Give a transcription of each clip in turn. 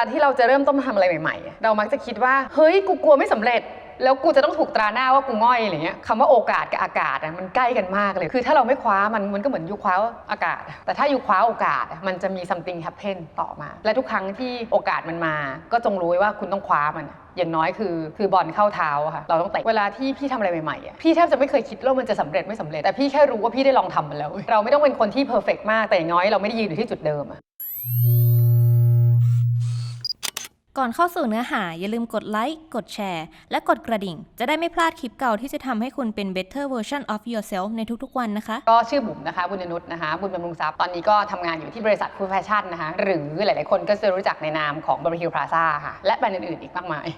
ตอนที่เราจะเริ่มต้นทำอะไรใหม่ๆ เรามักจะคิดว่า เฮ้ย กูกลัวไม่สำเร็จ แล้วกูจะต้องถูกตราหน้าว่ากูง่อยอะไรเงี้ยคำว่าโอกาสกับอากาศมันใกล้กันมากเลย คือถ้าเราไม่คว้ามันมันก็เหมือนยูคว้าอากาศ แต่ถ้ายูคว้าโอกาสมันจะมี something happen ต่อมา และทุกครั้งที่โอกาสมันมา ก็จงรู้ไว้ว่าคุณต้องคว้ามันอย่างน้อยคือคือบอลเข้าเท้าอะค่ะเราต้องเตะเวลาที่พี่ทำอะไรใหม่ๆอะพี่แทบจะไม่เคยคิดว่ามันจะสำเร็จไม่สำเร็จแต่พี่แค่รู้ว่าพี่ได้ลองทำมันแล้ว เราไม่ต้องเป็นคนที่เพอร์เฟกมากแต่อย่างน้อยเราไม่ได้ยืนอยู่ที่จุดเดิมอะ ก่อนเข้าสู่เนื้อหาอย่าลืมกดไลค์กดแชร์ และกดกระดิ่ง จะได้ไม่พลาดคลิปเก่าที่จะทำให้คุณเป็น better version of yourself ในทุกๆวันนะคะ ก็ชื่อบุ๋มนะคะ บุญนุษย์นะคะ บุญบำรุงทรัพย์ตอนนี้ก็ทำงานอยู่ที่บริษัทฟูแฟชั่นนะคะ หรือหลายๆคนก็จะรู้จักในนามของบาร์บีคิวพลาซ่าค่ะ และแบรนด์อื่นๆอีกมากมาย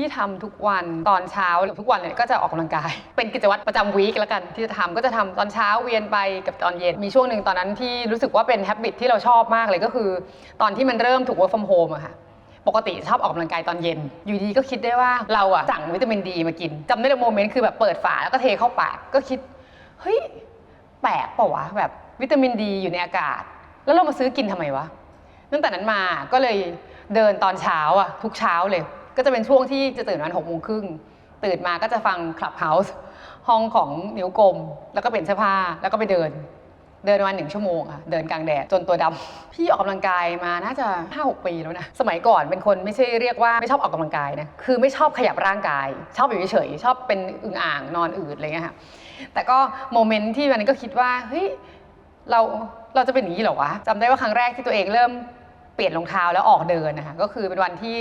ที่ทำทุกวันตอนเช้าหรือทุกวันเลยก็จะออกกำลังกาย เป็นกิจวัตรประจำวีคแล้วกัน ที่จะทำก็จะทำตอนเช้าเวียนไปกับตอนเย็น มีช่วงหนึ่งตอนนั้นที่รู้สึกว่าเป็นแฮบบิตที่เราชอบมากเลยก็คือ ตอนที่มันเริ่มถูก work from home อะค่ะปกติชอบออกกำลังกายตอนเย็น อยู่ดีก็คิดได้ว่าเราอะสั่งวิตามินดีมากินจำได้เลยโมเมนต์คือแบบเปิดฝาแล้วก็เทเข้าปากก็คิดเฮ้ยแปลกเปล่าวะแบบวิตามินดีอยู่ในอากาศ แล้วเรามาซื้อกินทำไมวะตั้งแต่นั้นมาก็เลยเดินตอนเช้าอะทุกเช้าเลย ก็จะเป็นช่วงที่จะตื่นวันหกโมงครึ่งตื่นมาก็จะฟังคลับเฮาส์ห้องของนิ้วกลม แล้วก็เปลี่ยนเสื้อผ้าแล้วก็ไปเดิน เดินประมาณหนึ่งชั่วโมงค่ะ เดินกลางแดดจนตัวดำพี่ออกกำลังกายมาน่าจะ5้าหปีแล้วนะ สมัยก่อนเป็นคนไม่ใช่เรียกว่าไม่ชอบออกกำลังกายนะ คือไม่ชอบขยับร่างกาย ชอบอยู่เฉยชอบเป็นอึ่งอ่างนอนอืดอะไรเงี้ยค่ะ แต่ก็โมเมนต์ที่วันนั้นก็คิดว่าเฮ้ยเราเราจะเป็นอย่างนี้เหรอวะจำได้ว่าครั้งแรกที่ตัวเองเริ่ม เปลี่ยนรองเท้าแล้วออกเดินนะคะก็คือเป็นวันที่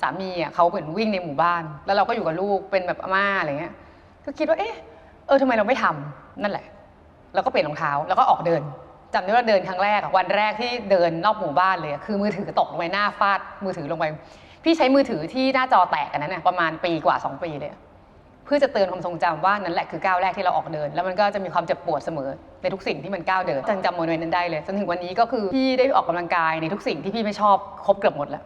สามีอะเขาเหมือนวิ่งในหมู่บ้าน แล้วเราก็อยู่กับลูกเป็นแบบอาม่าอะไรเงี้ยก็คิดว่าเอ๊ะเออทำไมเราไม่ทำนั่นแหละ แล้วก็เปลี่ยนรองเท้าแล้วก็ออกเดินจำได้ว่าเดินครั้งแรกอะวันแรกที่เดินนอกหมู่บ้านเลยคือมือถือตกลงไปหน้าฟาดมือถือลงไป พี่ใช้มือถือที่หน้าจอแตกกันนั้นน่ะประมาณปีกว่า 2 ปีเลย เพื่อจะเตือนความทรงจำว่านั่นแหละคือก้าวแรกที่เราออกเดิน แล้วมันก็จะมีความเจ็บปวดเสมอ ในทุกสิ่งที่มันก้าวเดินจำจำโมเมนต์นั้นได้เลยจนถึงวันนี้ก็คือพี่ได้ออกกำลังกายในทุกสิ่งที่พี่ไม่ชอบครบเกือบหมดแล้ว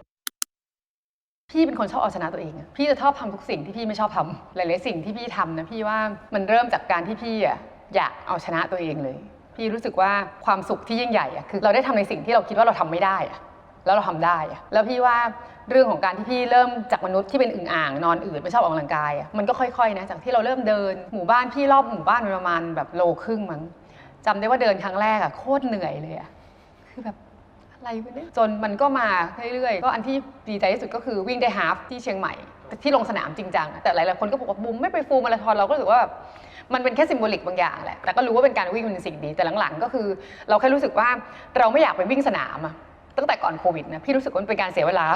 พี่เป็นคนชอบเอาชนะตัวเองพี่จะชอบทำทุกสิ่งที่พี่ไม่ชอบทำหลายๆสิ่งที่พี่ทำนะพี่ว่ามันเริ่มจากการที่พี่อะอยากเอาชนะตัวเองเลย พี่รู้สึกว่าความสุขที่ยิ่งใหญ่อะคือเราได้ทำในสิ่งที่เราคิดว่าเราทำไม่ได้อะแล้วเราทำได้อะแล้วพี่ว่าเรื่องของการที่พี่เริ่มจากมนุษย์ที่เป็นอึ่งอ่างนอนอืดไม่ชอบออกกำลังกายอะมันก็ค่อยๆนะจากที่เราเริ่มเดินหมู่บ้านพี่รอบหมู่บ้านประมาณแบบโลครึ่งมั้ง จำได้ว่าเดินครั้งแรกอะโคตรเหนื่อยเลยอะคือแบบอะไรวะเนี่ยจนมันก็มาเรื่อยๆ ก็อันที่ดีใจที่สุดก็คือวิ่งได้ฮาฟที่เชียงใหม่ ที่ลงสนามจริงจังแต่หลายๆคนก็บอกว่าบุมไม่ไปฟูลมาราธอนเราก็รู้สึกว่าแบบมันเป็นแค่ซิมโบลิกบางอย่างแหละแต่ก็รู้ว่าเป็นการวิ่งเป็นสิ่งดีแต่หลังๆ ก็คือ เราแค่รู้สึกว่าเราไม่อยากไปวิ่งสนามอะตั้งแต่ก่อนโควิดนะพี่รู้สึกว่ามันเป็นการเสียเวลา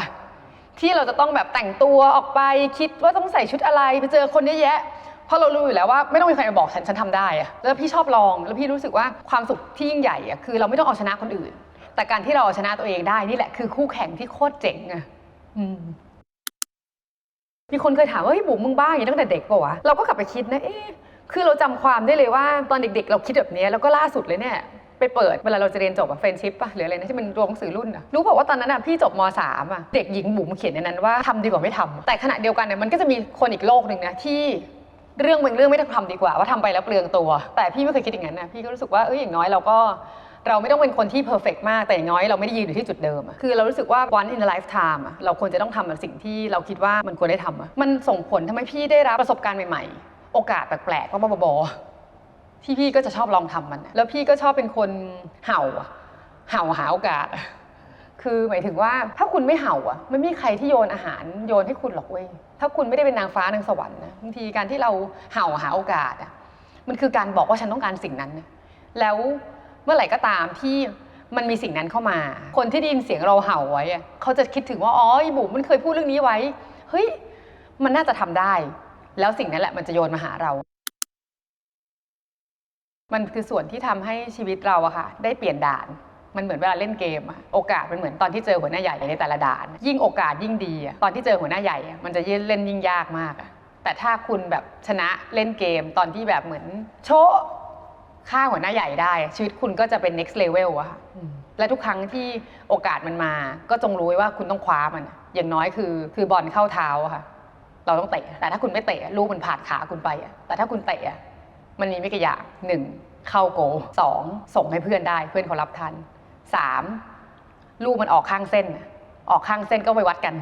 ที่เราจะต้องแบบแต่งตัวออกไปคิดว่าต้องใส่ชุดอะไรไปเจอคนเยอะแยะ เพราะเรารู้อยู่แล้วว่าไม่ต้องมีใครมาบอกฉันฉันทำได้อะแล้วพี่ชอบลองแล้วพี่รู้สึกว่าความสุขที่ยิ่งใหญ่อะคือเราไม่ต้องเอาชนะคนอื่น แต่การที่เราเอาชนะตัวเองได้นี่แหละคือคู่แข่งที่โคตรเจ๋งอะอืมมีคนเคยถามว่าเฮ้ยบุ๋มมึงบ้าอย่างนี้ตั้งแต่เด็กปะวะเราก็กลับไปคิดนะเอ๊ะคือเราจำความได้เลยว่าตอนเด็ก ๆ เราคิดแบบนี้แล้วก็ล่าสุดเลยเนี่ยไปเปิดเวลาเราจะเรียนจบอะเฟรนชิพปะหรืออะไรนะที่มันรวมหนังสือรุ่นอะรู้เปล่าว่าตอนนั้นอะพี่จบมสามอะเด็กหญิงบุ๋มเขียนในนั้นว่าทำดีกว่าไม่ทำแต่ขณะเดียวกันเนี่ยมันก็จะมีคนอีกโลกหนึ่งนะที่ เรื่องบางเรื่องไม่ต้องทำดีกว่าว่าทำไปแล้วเปลืองตัว แต่พี่ไม่เคยคิดอย่างนั้นนะพี่ก็รู้สึกว่าเอ้ยอย่างน้อยเราก็เราไม่ต้องเป็นคนที่เพอร์เฟกมากแต่อย่างน้อยเราไม่ได้ยืนอยู่ที่จุดเดิม คือเรารู้สึกว่า one in a lifetime เราควรจะต้องทำสิ่งที่เราคิดว่ามันควรได้ทำมันส่งผลทำให้พี่ได้รับประสบการณ์ใหม่ๆ โอกาสแปลกๆก็บอๆที่พี่ก็จะชอบลองทำมัน แล้วพี่ก็ชอบเป็นคนเห่า เห่าหาโอกาส คือหมายถึงว่าถ้าคุณไม่เห่าอะไม่มีใครที่โยนอาหารโยนให้คุณหรอกเว้ย ถ้าคุณไม่ได้เป็นนางฟ้านางสวรรค์นะบางทีการที่เราเห่าหาโอกาสอะมันคือการบอกว่าฉันต้องการสิ่งนั้นนะแล้วเมื่อไหร่ก็ตามที่มันมีสิ่งนั้นเข้ามา คนที่ได้ยินเสียงเราเห่าไว้อะเขาจะคิดถึงว่าอ๋อไอบุ๋มมันเคยพูดเรื่องนี้ไว้เฮ้ยมันน่าจะทำได้ แล้วสิ่งนั้นแหละมันจะโยนมาหาเรา มันคือส่วนที่ทำให้ชีวิตเราอะค่ะ ได้เปลี่ยนด่าน มันเหมือนเวลาเล่นเกมอะโอกาสมันเหมือนตอนที่เจอหัวหน้าใหญ่ในแต่ละด่าน ยิ่งโอกาสยิ่งดีอะตอนที่เจอหัวหน้าใหญ่อะมันจะยิ่งเล่นยิ่งยากมากอะแต่ถ้าคุณแบบชนะเล่นเกมตอนที่แบบเหมือนโชะฆ่าหัวหน้าใหญ่ได้ ชีวิตคุณก็จะเป็น next level อะค่ะและทุกครั้งที่โอกาสมันมา ก็จงรู้ไว้ว่าคุณต้องคว้ามัน อย่างน้อยคือคือบอลเข้าเท้าค่ะ เราต้องเตะ แต่ถ้าคุณไม่เตะลูกมันผ่านขาคุณไป แต่ถ้าคุณเตะอะมันมีไม่กี่อย่างหนึ่งเข้าโกสองส่งให้เพื่อนได้เพื่อนเขารับทัน สามลูกมันออกข้างเส้น ออกข้างเส้นก็ไปวัดกัน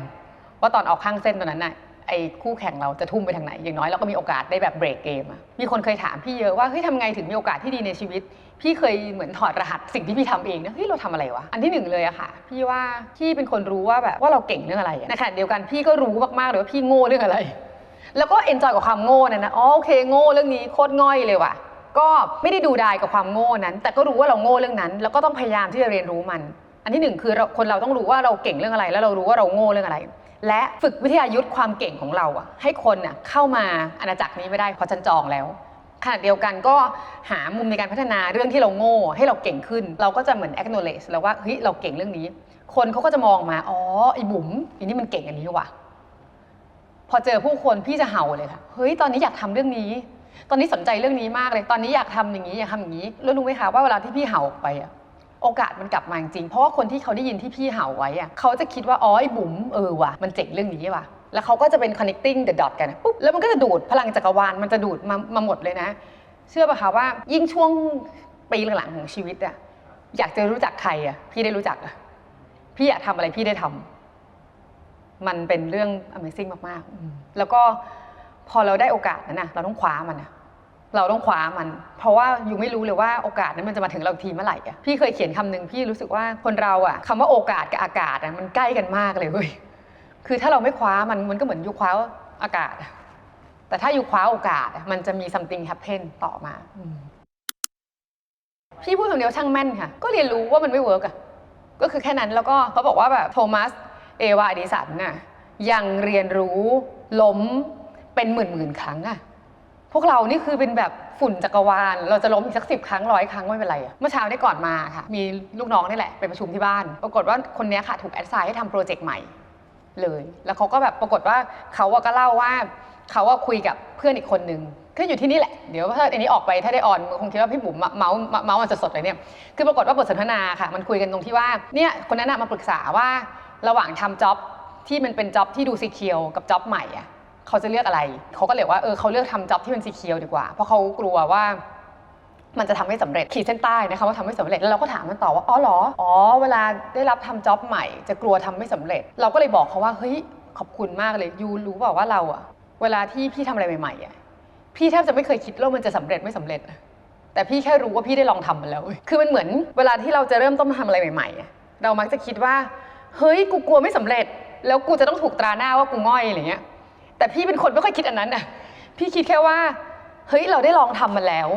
ว่าตอนออกข้างเส้นตอนนั้นน่ะไอ้คู่แข่งเราจะทุ่มไปทางไหน อย่างน้อยเราก็มีโอกาสได้แบบเบรกเกมมีคนเคยถามพี่เยอะว่าเฮ้ยทำไงถึงมีโอกาสที่ดีในชีวิต พี่เคยเหมือนถอดรหัสสิ่งที่พี่ทำเองนะเฮ้ยเราทำอะไรวะ อันที่หนึ่งเลยอะค่ะ พี่ว่าพี่เป็นคนรู้ว่าแบบว่าเราเก่งเรื่องอะไรอะในขณะเดียวกันพี่ก็รู้มากๆเลยว่าพี่โง่เรื่องอะไร แล้วก็เอนจอยกับความโง่นั้นนะอ๋อโอเคโง่เรื่องนี้โคตรง่อยเลยว่ะ ก็ไม่ได้ดูดายกับความโง่นั้น แต่ก็รู้ว่าเราโง่เรื่องนั้น แล้วก็ต้องพยายามที่จะเรียนรู้มัน อันที่หนึ่งคือเราคนเราต้องรู้ว่าเราเก่งเรื่องอะไร แล้วเรารู้ว่าเราโง่เรื่องอะไร และฝึกวิทยายุทธความเก่งของเราอะให้คนอะเข้ามาอาณาจักรนี้ไม่ได้เพราะฉันจองแล้วขณะเดียวกันก็หามุมในการพัฒนาเรื่องที่เราโง่ให้เราเก่งขึ้น เราก็จะเหมือน acknowledge แล้วว่าเฮ้ยเราเก่งเรื่องนี้ คนเขาก็จะมองมาอ๋อไอ้บุ๋มอันนี้มันเก่งอันนี้ว่ะพอเจอผู้คนพี่จะเห่าเลยค่ะเฮ้ยตอนนี้อยากทำเรื่องนี้ ตอนนี้สนใจเรื่องนี้มากเลย ตอนนี้อยากทำอย่างนี้อยากทำอย่างนี้แล้วรู้ไหมคะว่าเวลาที่พี่เห่าออกไปอะโอกาสมันกลับมาจริง เพราะว่าคนที่เขาได้ยินที่พี่เห่าไว้อะเขาจะคิดว่าอ๋อไอ้บุ๋มเออว่ะมันเจ๋งเรื่องนี้ว่ะแล้วเขาก็จะเป็น connecting the dot กันปุ๊บแล้วมันก็จะดูดพลังจักรวาลมันจะดูดมามาหมดเลยนะ เชื่อป่ะคะว่ายิ่งช่วงปีหลังๆของชีวิตอะอยากจะรู้จักใครอะพี่ได้รู้จักอะพี่อยากทำอะไรพี่ได้ทำมันเป็นเรื่อง Amazing มากๆ แล้วก็ พอเราได้โอกาสนั้นนะเราต้องคว้ามันนะเราต้องคว้ามัน เพราะว่าอยู่ไม่รู้เลยว่าโอกาสนั้นมันจะมาถึงเราทีเมื่อไหร่อะพี่เคยเขียนคำหนึ่งพี่รู้สึกว่าคนเราอะคำว่าโอกาสกับอากาศอะมันใกล้กันมากเลยเว้ยคือถ้าเราไม่คว้ามันมันก็เหมือนอยู่คว้าอากาศ แต่ถ้าอยู่คว้าโอกาสอะมันจะมี something happen ต่อมาพี่พูดคำเดียวช่างแม่นค่ะ ก็เรียนรู้ว่ามันไม่เวิร์กอะก็คือแค่นั้นแล้วก็เขาบอกว่าแบบโทมัสเอวาอดิสันน่ะยังเรียนรู้ล้ม เป็นหมื่นหมื่นครั้งอะพวกเรานี่คือเป็นแบบฝุ่นจักรวาล เราจะล้มอีกสักสิบครั้งร้อยครั้งไม่เป็นไรอะเมื่อเช้าได้ก่อนมาค่ะ มีลูกน้องนี่แหละไปประชุมที่บ้าน ปรากฏว่าคนนี้ค่ะถูกแอดไซน์ให้ทำโปรเจกต์ใหม่ เลย แล้วเขาก็แบบปรากฏว่าเขาก็เล่าว่าเขาว่าคุยกับเพื่อนอีกคนนึงก็อยู่ที่นี่แหละ เดี๋ยวถ้าอันนี้ออกไปถ้าได้ออนคงคิดว่าพี่บุ๋มเมาส์เมาส์มันสดๆเลยเนี่ย คือปรากฏว่าบทสนทนาค่ะ มันคุยกันตรงที่ว่า เนี่ยคนนั้นมาปรึกษาว่าระหว่างทำจ็อบที่มันเป็นจ็อบที่ดูซีเคียวกับจ็อบใหม่อะ เขาจะเลือกอะไร เขาก็เลยว่าเออเขาเลือกทำจ็อบที่เป็นซีเคียวดีกว่า เพราะเขากลัวว่ามันจะทำให้สำเร็จขีดเส้นใต้นะคะว่าทำไม่สำเร็จแล้วเราก็ถามมันต่อว่าอ๋อเหรออ๋อเวลาได้รับทำจ็อบใหม่ จะกลัวทำไม่สำเร็จ เราก็เลยบอกเขาว่าเฮ้ยขอบคุณมากเลยยูรู้เปล่าว่าเราอะเวลาที่พี่ทำอะไรใหม่ๆอะพี่แทบจะไม่เคยคิดว่ามันจะสำเร็จไม่สำเร็จ แต่พี่แค่รู้ว่าพี่ได้ลองทำมันแล้ว คือมันเหมือนเวลาที่เราจะเริ่มต้นทำอะไรใหม่ๆเรามักจะคิดว่า เฮ้ยกูกลัวไม่สำเร็จ แล้วกูจะต้องถูกตราหน้าว่ากูง่อยอะไรเงี้ย แต่พี่เป็นคนไม่ค่อยคิดอันนั้นน่ะพี่คิดแค่ว่า เฮ้ยเราได้ลองทำมันแล้ว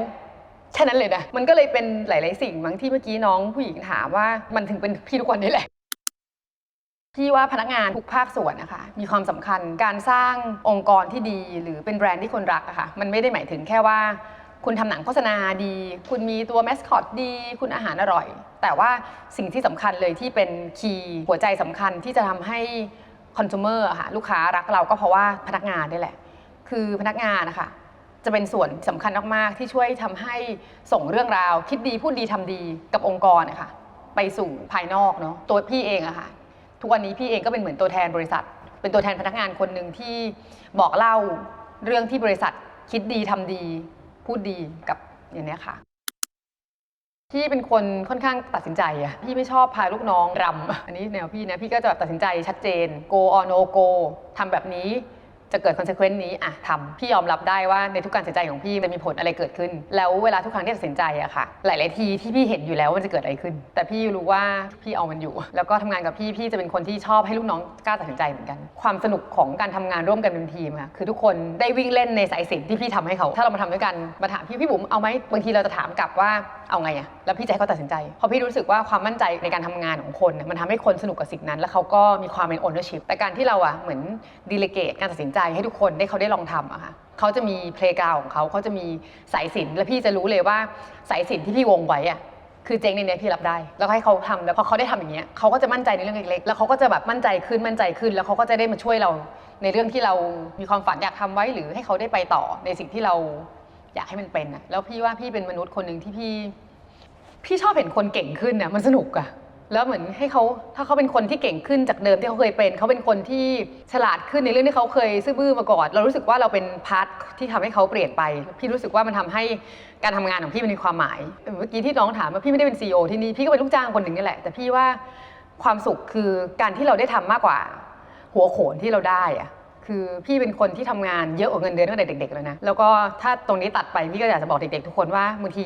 แค่นั้นเลยนะมันก็เลยเป็นหลาย ๆ สิ่งมั้งที่เมื่อกี้น้องผู้หญิงถามว่ามันถึงเป็นพี่ทุกวันนี้แหละพี่ว่าพนักงานทุกภาคส่วนนะคะมีความสำคัญการสร้างองค์กรที่ดี หรือเป็นแบรนด์ที่คนรักอะค่ะมันไม่ได้หมายถึงแค่ว่า คุณทำหนังโฆษณาดี คุณมีตัวแมสคอตดี คุณอาหารอร่อย แต่ว่าสิ่งที่สำคัญเลยที่เป็นคีย์หัวใจสำคัญที่จะทำให้ คอน sumer ค่ะลูกค้ารักเราก็เพราะว่าพนักงานนี่แหละ คือพนักงานนะคะจะเป็นส่วนสำคัญมากๆที่ช่วยทำให้ส่งเรื่องราว คิดดีพูดดีทำดีกับองค์กรนะคะไปสู่ภายนอกเนาะตัวพี่เองอะค่ะ ทุกวันนี้พี่เองก็เป็นเหมือนตัวแทนบริษัท เป็นตัวแทนพนักงานคนหนึ่งที่บอกเล่าเรื่องที่บริษัทคิดดีทำดี พูดดีกับอย่างเนี้ยค่ะ พี่เป็นคนค่อนข้างตัดสินใจอะพี่ไม่ชอบพาลูกน้องรำอันนี้แนวพี่นะพี่ก็จะตัดสินใจชัดเจน go or no go ทำแบบนี้ จะเกิด consequence นี้อะทำพี่ยอมรับได้ว่าในทุกการตัดสินใจของพี่จะมีผลอะไรเกิดขึ้น แล้วเวลาทุกครั้งที่ตัดสินใจอะค่ะ หลาย ๆ ทีที่พี่เห็นอยู่แล้วว่ามันจะเกิดอะไรขึ้น แต่พี่รู้ว่าพี่เอามันอยู่ แล้วก็ทำงานกับพี่พี่จะเป็นคนที่ชอบให้ลูกน้องกล้าตัดสินใจเหมือนกัน ความสนุกของการทำงานร่วมกันเป็นทีมค่ะคือทุกคนได้วิ่งเล่นในสายสินที่พี่ทำให้เขา ถ้าเรามาทำด้วยกันมาถามพี่พี่บุ๋มเอาไหมบางทีเราจะถามกลับว่าเอาไงอะแล้วพี่จะให้เขาตัดสินใจเพราะพี่รู้สึกว่าความมั่นใจในการทำงานของคนมันทำให้คนสนุกกับสิ่งนั้น แล้วเขาก็มีความเป็น ownership แต่การที่เราอะเหมือนดีเลเกตการตัดสินใจให้ทุกคนได้เขาได้ลองทำอะค่ะเขาจะมีเพลงกาวของเขาเขาจะมีสายสินและพี่จะรู้เลยว่าสายสินที่พี่วงไว้อะคือเจ๊งในเนี้ยพี่รับได้ แล้วให้เขาทำแล้วพอเขาได้ทำอย่างเงี้ยเขาก็จะมั่นใจในเรื่องเล็กๆแล้วเขาก็จะแบบมั่นใจขึ้นมั่นใจขึ้น แล้วเขาก็จะได้มาช่วยเราในเรื่องที่เรามีความฝันอยากทำไว้หรือให้เขาได้ไปต่อในสิ่งที่เราอยากให้มันเป็นอะแล้วพี่ว่าพี่เป็นมนุษย์คนหนึ่งที่พี่ พี่ชอบเห็นคนเก่งขึ้นนะมันสนุกอะ แล้วเหมือนให้เขาถ้าเขาเป็นคนที่เก่งขึ้นจากเดิมที่เขาเคยเป็นเขาเป็นคนที่ฉลาดขึ้นในเรื่องที่เขาเคยซื่อบื้อมาก่อนเรารู้สึกว่าเราเป็นพาร์ทที่ทำให้เขาเปลี่ยนไป พี่รู้สึกว่ามันทำให้การทำงานของพี่มันมีความหมายเมื่อกี้ที่น้องถามว่าพี่ไม่ได้เป็นซีอที่นี่พี่ก็เป็นลูกจ้างคนหนึ่งนี่แหละ แต่พี่ว่าความสุขคือการที่เราได้ทำมากกว่า หัวโขนที่เราได้อะคือพี่เป็นคนที่ทำงานเยอะกว่าเงินเดือนตั้งแต่เด็กๆเลยนะแล้วก็ถ้าตรงนี้ตัดไปพี่ก็อยากจะบอกเด็กๆทุกคนว่าบางที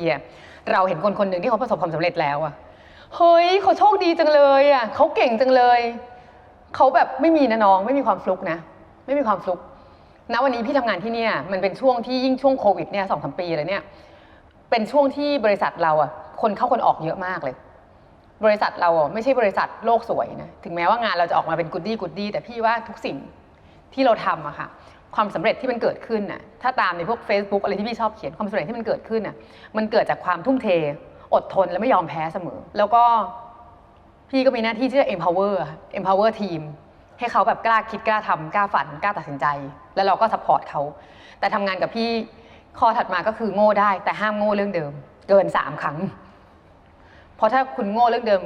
เราเห็นคนคนหนึ่งที่เขาประสบความสำเร็จแล้วอะ เฮ้ยเขาโชคดีจังเลยอะเขาเก่งจังเลย เขาแบบไม่มีนะน้องไม่มีความฟลุกนะ ไม่มีความฟลุกณวันนี้พี่ทำงานที่เนี่ยมันเป็นช่วงที่ยิ่งช่วงโควิดเนี่ยสองสามปีเลยเนี่ยเป็นช่วงที่บริษัทเราอะคนเข้าคนออกเยอะมากเลย บริษัทเราอะไม่ใช่บริษัทโลกสวยนะถึงแม้ว่างานเราจะออกมาเป็นกูดดี้กูดดี้แต่พี่ว่าทุกสิ่งที่เราทำอะค่ะความสำเร็จที่มันเกิดขึ้นน่ะถ้าตามในพวก Facebook อะไรที่พี่ชอบเขียนความสำเร็จที่มันเกิดขึ้นน่ะมันเกิดจากความทุ่มเท อดทนและไม่ยอมแพ้เสมอ แล้วก็พี่ก็มีหน้าที่ที่จะ empower empower ทีมให้เขาแบบกล้าคิดกล้าทำกล้าฝันกล้าตัดสินใจ แล้วเราก็ support เขา แต่ทำงานกับพี่ข้อถัดมาก็คือโง่ได้ แต่ห้ามโง่เรื่องเดิม เกินสามครั้ง เพราะถ้าคุณโง่เรื่องเดิม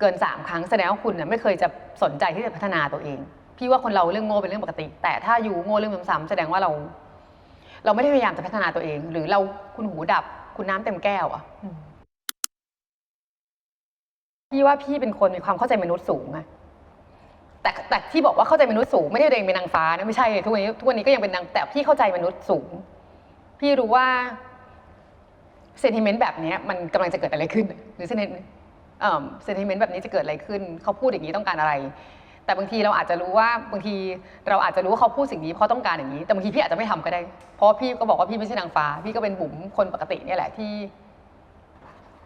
เกินสามครั้งแสดงว่าคุณน่ะไม่เคยจะสนใจที่จะพัฒนาตัวเอง พี่ว่าคนเราเรื่องโง่เป็นเรื่องปกติ แต่ถ้าอยู่โง่เรื่องซ้ำๆแสดงว่าเรา เราไม่ได้พยายามจะพัฒนาตัวเอง หรือเราคุณหูดับ คุณน้ำเต็มแก้วอะ พี่ว่าพี่เป็นคนมีความเข้าใจมนุษย์สูงอะแต่แต่ที่บอกว่าเข้าใจมนุษย์สูงไม่ได้ตัวเองเป็นนางฟ้านะไม่ใช่ทุกวันนี้ทุกวันนี้ก็ยังเป็นนางแต่พี่เข้าใจมนุษย์สูง พี่รู้ว่าเซนติเมนต์แบบนี้มันกำลังจะเกิดอะไรขึ้น หรือเซนติเอ่อเซนติเมนต์แบบนี้จะเกิดอะไรขึ้น เขาพูดอย่างนี้ต้องการอะไร แต่บางทีเราอาจจะรู้ว่าบางทีเราอาจจะรู้ว่าเขาพูดสิ่งนี้เพราะต้องการอย่างนี้ แต่บางทีพี่อาจจะไม่ทำก็ได้ เพราะพี่ก็บอกว่าพี่ไม่ใช่นางฟ้า พี่ก็เป็นบุ๋มคนปกติเนี่ยแหละที่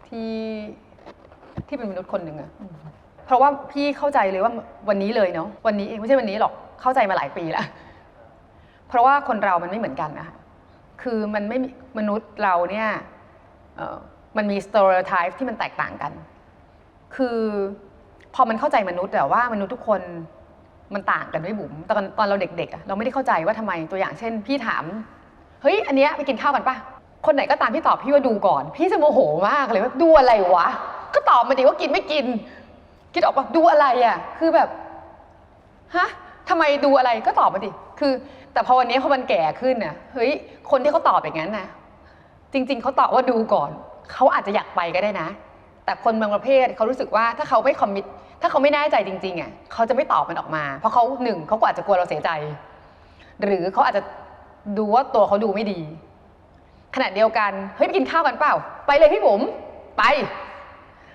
ที่ ที่เป็นมนุษย์คนหนึ่งอะเพราะว่าพี่เข้าใจเลยว่าวันนี้เลยเนาะวันนี้เองไม่ใช่วันนี้หรอกเข้าใจมาหลายปีแล้วเพราะว่าคนเรามันไม่เหมือนกันนะคะคือมันไม่มนุษย์เราเนี่ยมันมี stereotype ที่มันแตกต่างกัน คือพอมันเข้าใจมนุษย์แต่ว่ามนุษย์ทุกคนมันต่างกันด้วยบุ๋มตอนตอนเราเด็กๆเราไม่ได้เข้าใจว่าทำไมตัวอย่างเช่น พี่ถาม เฮ้ย อันเนี้ยไปกินข้าวกันปะคนไหนก็ตามที่ตอบพี่ว่าดูก่อน พี่จะโมโหมากเลยว่าดูอะไรวะ ก็ตอบมาดิว่ากินไม่กิน คิดออกปะดูอะไรอะ คือแบบฮะทำไมดูอะไรก็ตอบมาดิ คือ แต่พอวันนี้พอมันแก่ขึ้นน่ะ เฮ้ย คนที่เขาตอบอย่างนั้นน่ะ จริง ๆ เขาตอบว่าดูก่อน เขาอาจจะอยากไปก็ได้นะ แต่คนบางประเภทเขารู้สึกว่าถ้าเขาไม่คอมมิต ถ้าเขาไม่แน่ใจจริง ๆ อะ เขาจะไม่ตอบมันออกมา เพราะเขาหนึ่งเขาก็อาจจะกลัวเราเสียใจ หรือเขาอาจจะดูว่าตัวเขาดูไม่ดี ขณะเดียวกัน เฮ้ยไปกินข้าวกันเปล่า ไปเลยพี่บุ๋ม ไป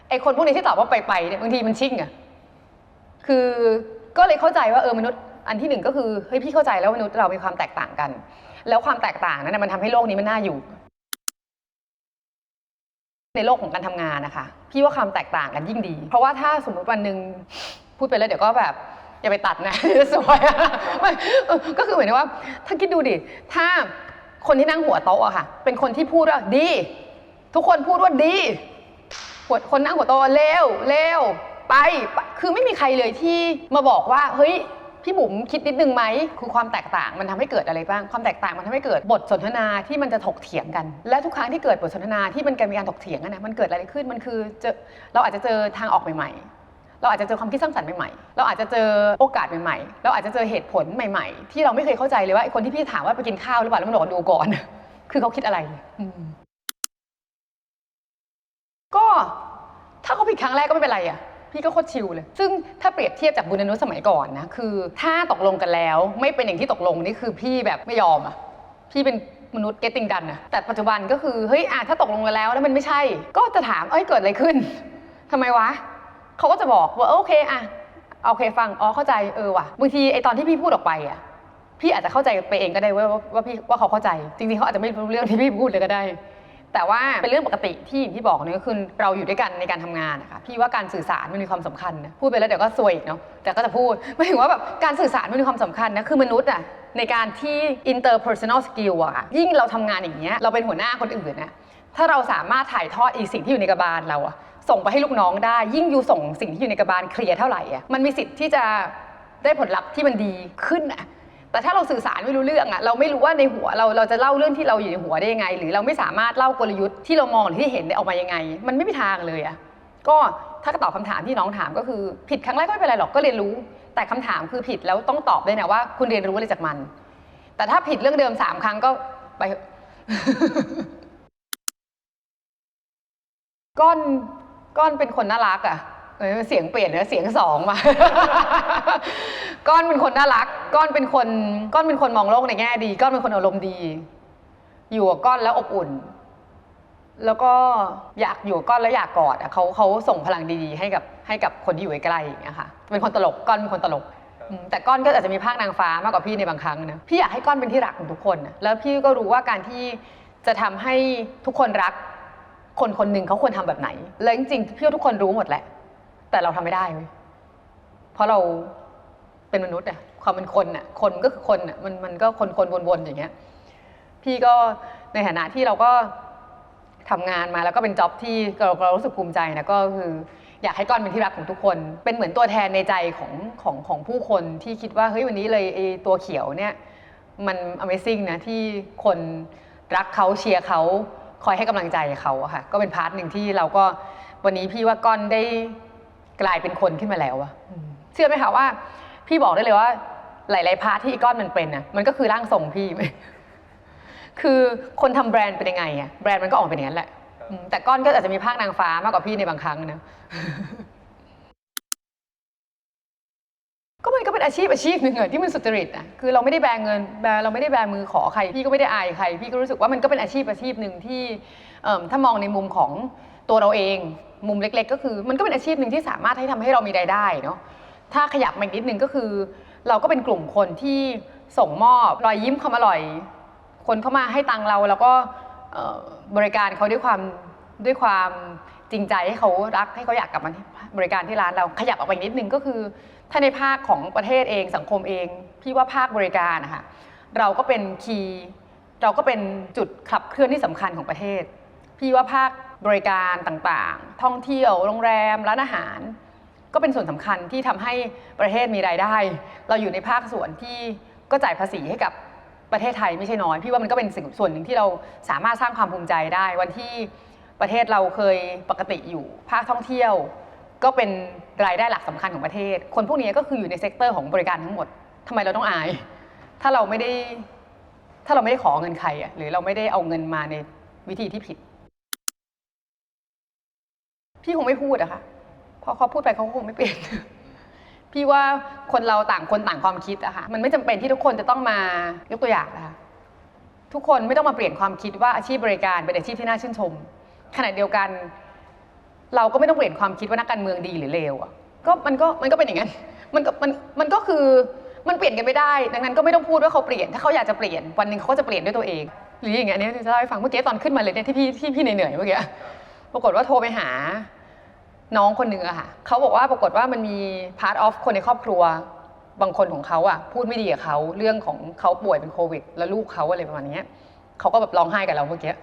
ไอคนพวกนี้ที่ตอบว่าไปไปเนี่ยบางทีมันชิ่งอะคือก็เลยเข้าใจว่าเออมนุษย์อันที่หนึ่งก็คือเฮ้ยพี่เข้าใจแล้วมนุษย์เรามีความแตกต่างกัน แล้วความแตกต่างนั้นมันทำให้โลกนี้มันน่าอยู่ ในโลกของการทำงานนะคะพี่ว่าความแตกต่างกันยิ่งดี เพราะว่าถ้าสมมติวันหนึ่งพูดไปแล้วเดี๋ยวก็แบบอย่าไปตัดนะสวยก็คือเหมือนว่าถ้าคิดดูดิถ้าคนที่นั่งหัวโต๊ะอะค่ะ เป็นคนที่พูดว่าดี ทุกคนพูดว่าดี หัวคนนั่งหัวโตเร็วเร็วไปไป คือไม่มีใครเลยที่มาบอกว่า เฮ้ย พี่บุ๋มคิดนิดนึงไหม คือความแตกต่างมันทำให้เกิดอะไรบ้าง ความแตกต่างมันทำให้เกิดบทสนทนาที่มันจะถกเถียงกัน และทุกครั้งที่เกิดบทสนทนาที่มันมีการถกเถียงกันนะ มันเกิดอะไรขึ้น มันคือเจอเราอาจจะเจอทางออกใหม่ๆ เราอาจจะเจอความคิดสร้างสรรค์ใหม่ๆ เราอาจจะเจอโอกาสใหม่ๆ เราอาจจะเจอเหตุผลใหม่ ๆ ที่เราไม่เคยเข้าใจเลยว่าไอ้คนที่พี่ถามว่าไปกินข้าวหรือเปล่าแล้วมันบอกดูก่อน คือเขาคิดอะไร ก็ถ้าเขาผิดครั้งแรกก็ไม่เป็นไรอะ พี่ก็โคตรชิลเลย ซึ่งถ้าเปรียบเทียบจากบุญอนุสมัยก่อนนะ คือ ถ้าตกลงกันแล้วไม่เป็นอย่างที่ตกลงนี่คือพี่แบบไม่ยอมอะ พี่เป็นมนุษย์ getting done นะแต่ปัจจุบันก็คือเฮ้ยอะถ้าตกลงกันแล้วแล้วมันไม่ใช่ ก็จะถามเอ้ยเกิดอะไรขึ้น ทำไมวะ เขาก็จะบอกว่าเออโอเคอะโอเคฟังอ๋อเข้าใจเออว่ะบางทีไอตอนที่พี่พูดออกไปอะพี่อาจจะเข้าใจไปเองก็ได้เว่าว่าพี่ว่าเขาเข้าใจ จริงๆเขาอาจจะไม่รู้เรื่องที่พี่พูดเลยก็ได้ แต่ว่าเป็นเรื่องปกติที่อย่างที่บอกเนี่ยก็คือเราอยู่ด้วยกันในการทำงานนะคะพี่ว่าการสื่อสารมันมีความสำคัญนะพูดไปแล้วเดี๋ยวก็ซวยอีกเนาะแต่ก็จะพูดหมายถึงว่าแบบการสื่อสารมันมีความสำคัญนะคือมนุษย์อะในการที่ interpersonal skill อะค่ะยิ่งเราทำงานอย่างเงี้ยเราเป็นหัวหน้าคนอื่นนะ ถ้าเราสามารถถ่ายทอดอีสิ่งที่อยู่ในกระบาลเราอะส่งไปให้ลูกน้องได้ ยิ่งอยู่ส่งสิ่งที่อยู่ในกระบาลเคลียร์เท่าไหร่อะมันมีสิทธิ์ที่จะได้ผลลัพธ์ที่มันดีขึ้นอะ แต่ถ้าเราสื่อสารไม่รู้เรื่องอะเราไม่รู้ว่าในหัวเราเราจะเล่าเรื่องที่เราอยู่ในหัวได้ยังไง หรือเราไม่สามารถเล่ากลยุทธ์ที่เรามองหรือที่เห็นได้ออกมายังไง มันไม่มีทางเลยอะก็ถ้าตอบคำถามที่น้องถามก็คือ ผิดครั้งแรกก็ไม่เป็นไรหรอกก็เรียนรู้ แต่คำถามคือผิดแล้วต้องตอบด้วยนะว่า คุณเรียนรู้อะไรจากมัน แต่ถ้าผิดเรื่องเดิมสามครั้งก็ไปก้อนก้อนเป็นคนน่ารักอะ เออเสียงเปลี่ยนนะเสียงสองมา ก้อนเป็นคนน่ารัก ก้อนเป็นคนก้อนเป็นคนมองโลกในแง่ดี ก้อนเป็นคนอารมณ์ดี อยู่กับก้อนแล้วอบอุ่น แล้วก็อยากอยู่กับก้อนแล้วอยากกอดอะเขาเขาส่งพลังดีๆ ให้กับให้กับคนที่อยู่ใกล้ๆอย่างเงี้ยค่ะ เป็นคนตลกก้อนเป็นคนตลกอืมแต่ก้อนก็อาจจะมีภาคนางฟ้ามากกว่าพี่ในบางครั้งนะพี่อยากให้ก้อนเป็นที่รักของทุกคนนะแล้วพี่ก็รู้ว่าการที่จะทำให้ทุกคนรัก คนคนหนึ่งเขาควรทำแบบไหน แล้วจริงๆพี่ว่าทุกคนรู้หมดแหละ แต่เราทำไม่ได้เว้ยเพราะเราเป็นมนุษย์อะความเป็นคนอะคนก็คือคนอะมันมันก็คนคนวนๆอย่างเงี้ย พี่ก็ในฐานะที่เราก็ทำงานมาแล้วก็เป็นจ็อบที่เราเรารู้สึกภูมิใจนะก็คือ อยากให้ก้อนเป็นที่รักของทุกคน เป็นเหมือนตัวแทนในใจของของของผู้คนที่คิดว่าเฮ้ยวันนี้เลยไอตัวเขียวเนี่ยมัน Amazing นะที่คนรักเขาเชียร์เขาคอยให้กำลังใจเขาอะค่ะก็เป็นพาร์ทหนึ่งที่เราก็วันนี้พี่ว่าก้อนได้ กลายเป็นคนขึ้นมาแล้วอะเชื่อไหมคะว่า พี่บอกได้เลยว่า หลาย ๆ พาร์ทที่อีก้อนมันเป็นอะมันก็คือร่างทรงพี่ คือคนทำแบรนด์เป็นยังไงอะแบรนด์มันก็ออกเป็นอย่างนั้นแหละแต่ก้อนก็อาจจะมีภาคนางฟ้ามากกว่าพี่ในบางครั้งนะก็มันก็เป็นอาชีพอาชีพหนึ่งอะที่มันสุจริตอะคือเราไม่ได้แบงเงินแบเราไม่ได้แบมือขอใครพี่ก็ไม่ได้อายใคร พี่ก็รู้สึกว่ามันก็เป็นอาชีพอาชีพหนึ่งที่เอิ่มถ้ามองในมุมของตัวเราเอง มุมเล็ก ๆ ก็คือมันก็เป็นอาชีพหนึ่งที่สามารถให้ทำให้เรามีรายได้เนาะถ้าขยับมาอีกนิดนึงก็คือ เราก็เป็นกลุ่มคนที่ส่งมอบรอยยิ้มความอร่อย คนเข้ามาให้ตังเราแล้วก็บริการเขาด้วยความด้วยความจริงใจให้เขารักให้เขาอยากกลับมาบริการที่ร้านเราขยับออกไปอีกนิดนึงก็คือ ถ้าในภาคของประเทศเองสังคมเองพี่ว่าภาคบริการนะคะเราก็เป็นคีย์เราก็เป็นจุดขับเคลื่อนที่สำคัญของประเทศ พี่ว่าภาค บริการต่างๆ ท่องเที่ยวโรงแรมร้านอาหาร ก็เป็นส่วนสำคัญที่ทำให้ประเทศมีรายได้ เราอยู่ในภาคส่วนที่ก็จ่ายภาษีให้กับประเทศไทยไม่ใช่น้อย พี่ว่ามันก็เป็นสิ่งส่วนหนึ่งที่เราสามารถสร้างความภูมิใจได้ วันที่ประเทศเราเคยปกติอยู่ภาคท่องเที่ยว ก็เป็นรายได้หลักสำคัญของประเทศ คนพวกนี้ก็คืออยู่ในเซกเตอร์ของบริการทั้งหมดทำไมเราต้องอาย ถ้าเราไม่ได้ถ้าเราไม่ได้ขอเงินใครอะหรือเราไม่ได้เอาเงินมาในวิธีที่ผิด พี่คงไม่พูดอะค่ะพราะเขาพูดไปเขาคงไม่เปลี่ยน พี่ว่าคนเราต่างคนต่างความคิดอะค่ะ มันไม่จำเป็นที่ทุกคนจะต้องมายกตัวอย่างนะคะทุกคนไม่ต้องมาเปลี่ยนความคิดว่าอาชีพบริการเป็นอาชีพที่น่าชื่นชม ขณะเดียวกัน เราก็ไม่ต้องเปลี่ยนความคิดว่านักการเมืองดีหรือเลวอะก็มันก็มันก็เป็นอย่างนั้น มันก็มันมันก็คือมันเปลี่ยนกันไม่ได้ ดังนั้นก็ไม่ต้องพูดว่าเขาเปลี่ยน ถ้าเขาอยากจะเปลี่ยน วันหนึ่งเขาก็จะเปลี่ยนด้วยตัวเอง หรืออย่างเงี้ยอันนี้จะเล่าให้ฟังเมื่อกี้ตอนขึ้นมาเลยเนี่ยที่พี่ที่พี่เหนื่อยเมื่อกี้ ปรากฏว่าโทรไปหา น้องคนหนึ่งอะค่ะเขาบอกว่าปรากฏว่ามันมี part of คนในครอบครัวบางคนของเขาอะพูดไม่ดีกับเขาเรื่องของเขาป่วยเป็นโควิด แล้วลูกเขาอะไรประมาณเนี้ยเขาก็แบบร้องไห้กับเราเมื่อกี้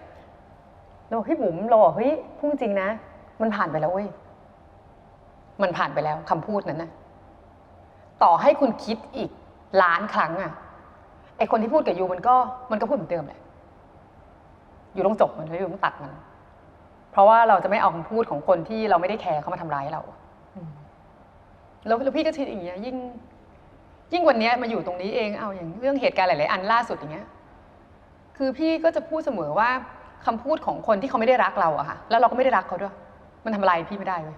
เราบอกพี่บุ๋มเราบอกเฮ้ยพูดจริงนะ มันผ่านไปแล้วเว้ยมันผ่านไปแล้วคำพูดนั้นนะต่อให้คุณคิดอีกล้านครั้งอะไอคนที่พูดกับยูมันก็มันก็พูดเหมือนเดิมแหละยูต้องจบมันแล้วยูต้องตัดมัน เพราะว่าเราจะไม่เอาคำพูดของคนที่เราไม่ได้แคร์เขามาทำร้ายเราอืมแล้วแล้วพี่ก็คิดอย่างเงี้ยยิ่ง ยิ่งวันเนี้ยมาอยู่ตรงนี้เองเอาอย่างเรื่องเหตุการณ์หลาย ๆ อันล่าสุดอย่างเงี้ย คือพี่ก็จะพูดเสมอว่าคำพูดของคนที่เขาไม่ได้รักเราอะค่ะ แล้วเราก็ไม่ได้รักเขาด้วย มันทำอะไรพี่ไม่ได้เลย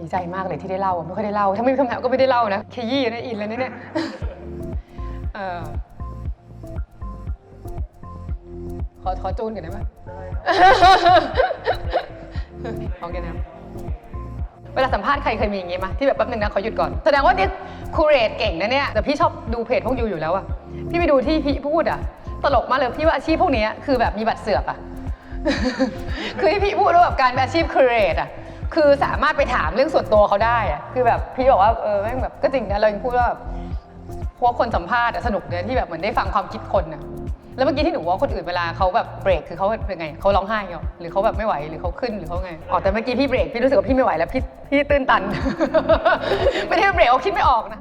ดีใจมากเลยที่ได้เล่าอะไม่ค่อยได้เล่า ถ้าไม่มีคำถามก็ไม่ได้เล่านะขยี้นะอินเลยนะเนี่ยเออขอขอจูนกันได้ไหมลองกันะเวลาสัมภาษณ์ใครเคยมีอย่างงี้ไหมที่แบบแป๊บนึงนะขอหยุดก่อน แสดงว่านี่คูเรตเก่งนะเนี่ยแต่พี่ชอบดูเพจพวกยูอยู่แล้วอะพี่ไปดูที่พี่พูดอะตลกมากเลยพี่ว่าอาชีพพวกนี้คือแบบมีบัตรเสือกอะคือที่พี่พูดว่าแบบการเป็นอาชีพคูเรตอะ คือสามารถไปถามเรื่องส่วนตัวเขาได้อะคือแบบพี่บอกว่าเออแม่งแบบก็จริงนะเรายังพูดว่าแบบพวกคนสัมภาษณ์อะสนุกเนี่ยที่แบบเหมือนได้ฟังความคิดคนอะแล้วเมื่อกี้ที่หนูว่าคนอื่นเวลาเขาแบบเบรกคือเขาเป็นไงเขาร้องไห้เหรอหรือเขาแบบไม่ไหวหรือเขาขึ้นหรือเขาไงอ๋อแต่เมื่อกี้พี่เบรกพี่รู้สึกว่าพี่ไม่ไหวแล้วพี่พี่ตื้นตัน ไม่ได้เบรกเขาคิดไม่ออกนะ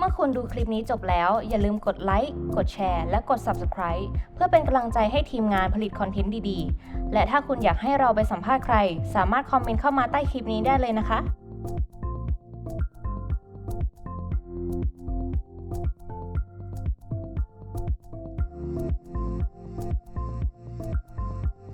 เมื่อคุณดูคลิปนี้จบแล้ว อย่าลืมกดไลค์กดแชร์ และกด Subscribe เพื่อเป็นกำลังใจให้ทีมงานผลิตคอนเทนต์ดีๆ และถ้าคุณอยากให้เราไปสัมภาษณ์ใคร สามารถคอมเมนต์เข้ามาใต้คลิปนี้ได้เลยนะคะ